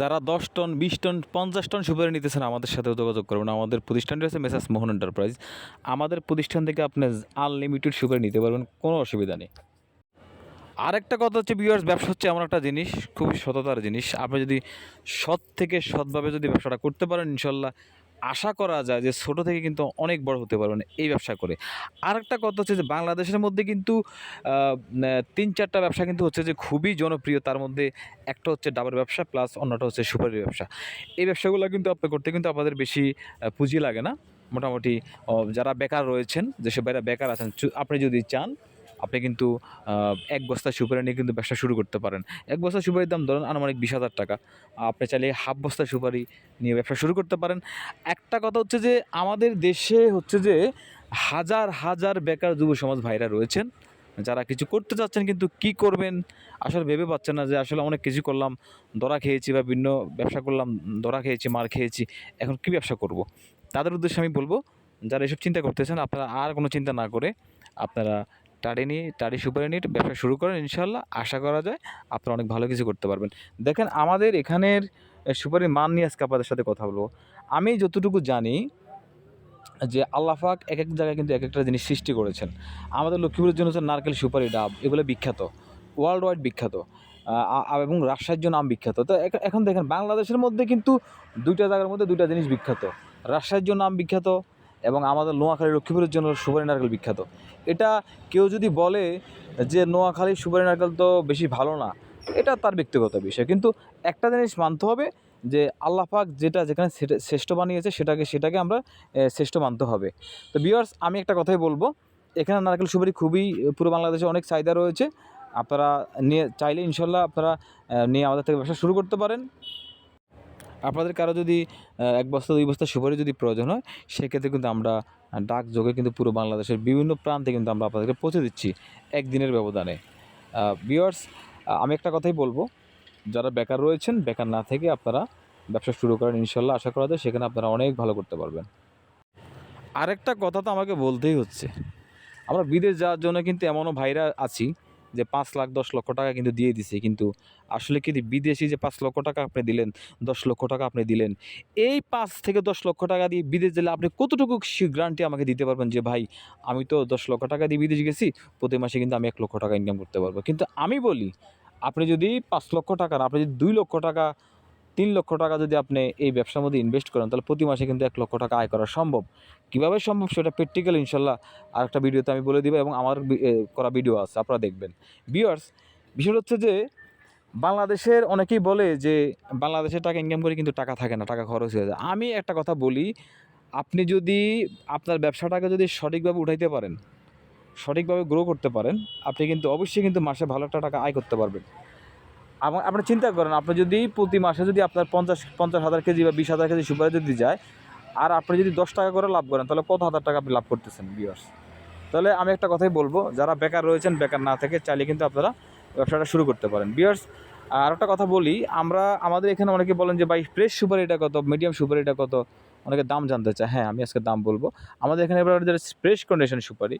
যারা দশ টন, বিশ টন, পঞ্চাশ টন সুপারি নিতেছেন, আমাদের সাথে যোগাযোগ করবেন। আমাদের প্রতিষ্ঠানটি হচ্ছে মেসাস মোহন এন্টারপ্রাইজ। আমাদের প্রতিষ্ঠান থেকে আপনি আনলিমিটেড সুপারি নিতে পারবেন, কোনো অসুবিধা নেই। আরেকটা কথা হচ্ছে বিয়ার্স ব্যবসা হচ্ছে এমন একটা জিনিস, খুবই সততার জিনিস। আপনি যদি সৎ থেকে সৎভাবে যদি ব্যবসাটা করতে পারেন, ইনশাল্লাহ আশা করা যায় যে ছোট থেকে কিন্তু অনেক বড় হতে পারবেন এই ব্যবসা করে। আরেকটা কথা হচ্ছে যে বাংলাদেশের মধ্যে কিন্তু তিন চারটা ব্যবসা কিন্তু হচ্ছে যে খুবই জনপ্রিয়, তার মধ্যে একটা হচ্ছে ডাবের ব্যবসা প্লাস অন্যটা হচ্ছে সুপারির ব্যবসা। এই ব্যবসাগুলো কিন্তু আপনি করতে কিন্তু আপনাদের বেশি পুঁজি লাগে না। মোটামুটি যারা বেকার রয়েছেন যেসব বাইরে বেকার আছেন আপনি যদি চান আপনি কিন্তু এক বস্তা সুপারি নিয়ে কিন্তু ব্যবসা শুরু করতে পারেন। এক বস্তা সুপারির দাম ধরুন আনুমানিক বিশ হাজার টাকা। আপনি চাইলে হাফ বস্তা সুপারি নিয়ে ব্যবসা শুরু করতে পারেন। একটা কথা হচ্ছে যে, আমাদের দেশে হচ্ছে যে, হাজার হাজার বেকার যুব সমাজ ভাইরা রয়েছেন। যারা কিছু করতে চাচ্ছেন কিন্তু কি করবেন, আসলে ভেবে পাচ্ছেন না যে, আসলে অনেক কিছু করলাম ধরা খেয়েছি বা ভিন্ন ব্যবসা করলাম ধরা খেয়েছি, মার খেয়েছি, এখন কি ব্যবসা করব। তাদের উদ্দেশ্যে আমি বলব, যারা এসব চিন্তা করতেছেন, আপনারা আর কোনো চিন্তা না করে আপনারা টাড়ি নিয়ে টাড়ি সুপারি নিয়ে ব্যবসা শুরু করেন ইনশাল্লাহ আশা করা যায় আপনারা অনেক ভালো কিছু করতে পারবেন। দেখেন আমাদের এখানের এ, সুপারির মান নিয়ে আজকে আপনাদের সাথে কথা বলব। আমি যতটুকু জানি যে আল্লাহাক এক এক জায়গায় কিন্তু এক একটা জিনিস সৃষ্টি করেছেন। আমাদের লক্ষ্মীপুরের জন্য হচ্ছে নারকেল সুপারি ডাব এগুলো বিখ্যাত। ওয়ার্ল্ড ওয়াইড বিখ্যাত এবং রাজশাহীর জন্য আম বিখ্যাত। তো এখ- এখন দেখেন বাংলাদেশের মধ্যে কিন্তু দুইটা জায়গার মধ্যে দুইটা জিনিস বিখ্যাত। রাজশাহীর জন্য আম বিখ্যাত এবং আমাদের নোয়াখালী লক্ষ্মীপুরের জন্য সুপারি নারকেল বিখ্যাত। এটা কেউ যদি বলে যে নোয়াখালীর সুপারি নারকেল তো বেশি ভালো না, এটা তার ব্যক্তিগত বিষয়। কিন্তু একটা জিনিস মানতে হবে যে আল্লাহ পাক যেটা যেখানে শ্রেষ্ঠ বানিয়েছে সেটাকে সেটাকে আমরা শ্রেষ্ঠ মানতে হবে। তো বিয়ার্স আমি একটা কথাই বলব, এখানে নারকেল সুপারি খুবই পুরো বাংলাদেশে অনেক চাহিদা রয়েছে। আপনারা নিয়ে, চাইলে ইনশাল্লাহ আপনারা নিয়ে আমাদের থেকে ব্যবসা শুরু করতে পারেন। আপনাদের কারও যদি এক বস্তা, দুই বস্তা সুপারি যদি প্রয়োজন হয়, সেক্ষেত্রে কিন্তু আমরা ডাক যোগে কিন্তু পুরো বাংলাদেশের বিভিন্ন প্রান্তে কিন্তু আমরা আপনাদেরকে পৌঁছে দিচ্ছি একদিনের ব্যবধানে। বিয়ার্স আমি একটা কথাই বলব, যারা বেকার রয়েছেন, বেকার না থেকে আপনারা ব্যবসা শুরু করেন, ইনশাল্লাহ আশা করা যায় সেখানে আপনারা অনেক ভালো করতে পারবেন। আরেকটা কথা তো আমাকে বলতেই হচ্ছে, আমরা বিদেশ যাওয়ার জন্য কিন্তু এমনও ভাইরা আছি যে পাঁচ লাখ, দশ লক্ষ টাকা কিন্তু দিয়ে দিছে। কিন্তু আসলে কিন্তু বিদেশি যে পাঁচ লক্ষ টাকা আপনি দিলেন, দশ লক্ষ টাকা আপনি দিলেন, এই পাঁচ থেকে দশ লক্ষ টাকা দিয়ে বিদেশ দিলে আপনি কতটুকু গ্রান্টি আমাকে দিতে পারবেন যে, ভাই, আমি তো দশ লক্ষ টাকা দিয়ে বিদেশ গেছি, প্রতি মাসে কিন্তু আমি এক লক্ষ টাকা ইনকাম করতে পারব? কিন্তু আমি বলি, আপনি যদি পাঁচ লক্ষ টাকা আপনি যদি দুই লক্ষ টাকা তিন লক্ষ টাকা যদি আপনি এই ব্যবসার মধ্যে ইনভেস্ট করেন, তাহলে প্রতি মাসে কিন্তু এক লক্ষ টাকা আয় করা সম্ভব। কীভাবে সম্ভব সেটা প্র্যাকটিক্যাল ইনশাল্লাহ আর একটা ভিডিওতে আমি বলে দিব এবং আমার করা ভিডিও আছে, আপনারা দেখবেন। বিয়ার্স বিষয় হচ্ছে যে বাংলাদেশের অনেকেই বলে যে বাংলাদেশের টাকা ইনকাম করে কিন্তু টাকা থাকে না, টাকা খরচ হয়ে যায়। আমি একটা কথা বলি, আপনি যদি আপনার ব্যবসাটাকে যদি সঠিকভাবে উঠাইতে পারেন, সঠিকভাবে গ্রো করতে পারেন, আপনি কিন্তু অবশ্যই কিন্তু মাসে ভালো একটা টাকা আয় করতে পারবেন। আপনি চিন্তা করেন, আপনি যদি প্রতি মাসে যদি আপনার পঞ্চাশ পঞ্চাশ হাজার কেজি বা বিশ হাজার কেজি সুপারি যদি যায়, আর আপনি যদি দশ টাকা করে লাভ করেন, তাহলে কত হাজার টাকা আপনি লাভ করতেছেন বিয়ার্স তাহলে আমি একটা কথাই বলব, যারা বেকার রয়েছেন, বেকার না থেকে চাইলে কিন্তু আপনারা ব্যবসাটা শুরু করতে পারেন। বিয়ার্স আর একটা কথা বলি, আমরা, আমাদের এখানে অনেকে বলেন যে, ভাই ফ্রেশ সুপারিটা কত? মিডিয়াম সুপারিটা কত? অনেকে দাম জানতে চায় হ্যাঁ আমি আজকে দাম বলব। আমাদের এখানে এবার যেটা ফ্রেশ কন্ডিশন সুপারি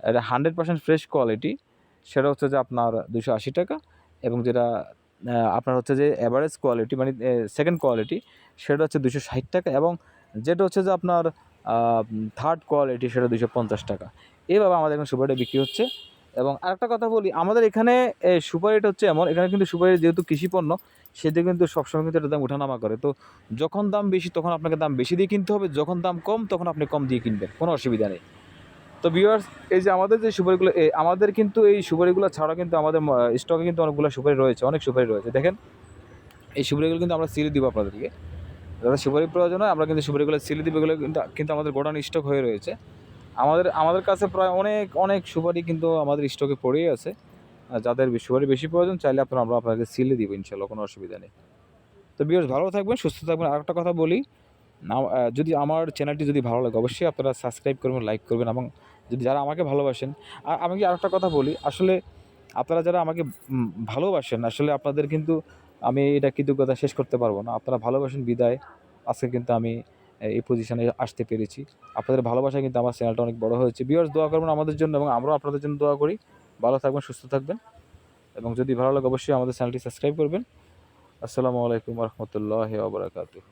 এটা হান্ড্রেড পার্সেন্ট ফ্রেশ কোয়ালিটি সেটা হচ্ছে যে আপনার দুশো আশি টাকা এবং যেটা আপনার হচ্ছে যে অ্যাভারেজ কোয়ালিটি মানে সেকেন্ড কোয়ালিটি সেটা হচ্ছে দুশো ষাট টাকা এবং যেটা হচ্ছে যে আপনার থার্ড কোয়ালিটি সেটা দুশো পঞ্চাশ টাকা। এইভাবে আমাদের এখানে সুপারিটা বিক্রি হচ্ছে। এবং আরেকটা কথা বলি, আমাদের এখানে সুপারিটা হচ্ছে এমন, এখানে কিন্তু সুপারি যেহেতু কৃষি পণ্য কিন্তু সবসময় কিন্তু এটা দাম ওঠানামা করে। তো যখন দাম বেশি, তখন আপনাকে দাম বেশি দিয়ে কিনতে হবে, যখন দাম কম, তখন আপনি কম দিয়ে কিনবেন, কোনো অসুবিধা নেই। তো ভিউয়ার্স এই যে আমাদের যে সুপারিগুলো আমাদের কিন্তু এই সুপারিগুলো ছাড়া কিন্তু আমাদের স্টকে কিন্তু অনেকগুলো সুপারি রয়েছে, অনেক সুপারি রয়েছে। দেখেন, এই সুপারিগুলো কিন্তু আমরা সিলে দিব আপনাদেরকে। যাদের সুপারি প্রয়োজন হয়, আমরা কিন্তু সুপারিগুলো সিলে দিব, এগুলো কিন্তু কিন্তু আমাদের গোডাউন স্টক হয়ে রয়েছে। আমাদের আমাদের কাছে প্রায় অনেক অনেক সুপারি কিন্তু আমাদের স্টকে পড়েই আছে। যাদের সুপারি বেশি প্রয়োজন, চাইলে আপনারা, আমরা আপনাকে সিলে দিব, ইনশাল্লাহ, কোনো অসুবিধা নেই। তো বিয়ার্স ভালো থাকবেন, সুস্থ থাকবেন। আর একটা কথা বলি যদি আমার চ্যানেলটি যদি ভালো লাগে, অবশ্যই আপনারা সাবস্ক্রাইব করবেন লাইক করবেন এবং যদি যারা আমাকে ভালোবাসেন, আর আমি কি আরেকটা কথা বলি, আসলে আপনারা যারা আমাকে ভালোবাসেন, আসলে আপনাদের কিন্তু আমি এটা কৃতজ্ঞতা শেষ করতে পারব না। আপনারা ভালোবাসেন, বিদায়। আজকে কিন্তু আমি এই পজিশনে আসতে পেরেছি। আপনাদের ভালোবাসা কিন্তু আমার চ্যানেলটা অনেক বড় হয়েছে। বিয়ার্স দোয়া করবেন আমাদের জন্য এবং আমরাও আপনাদের জন্য দোয়া করি। ভালো থাকবেন, সুস্থ থাকবেন এবং যদি ভালো লাগে, অবশ্যই আমাদের চ্যানেলটি সাবস্ক্রাইব করবেন। আসসালামু আলাইকুম রহমতুল্লাহ আবরাকাতুহ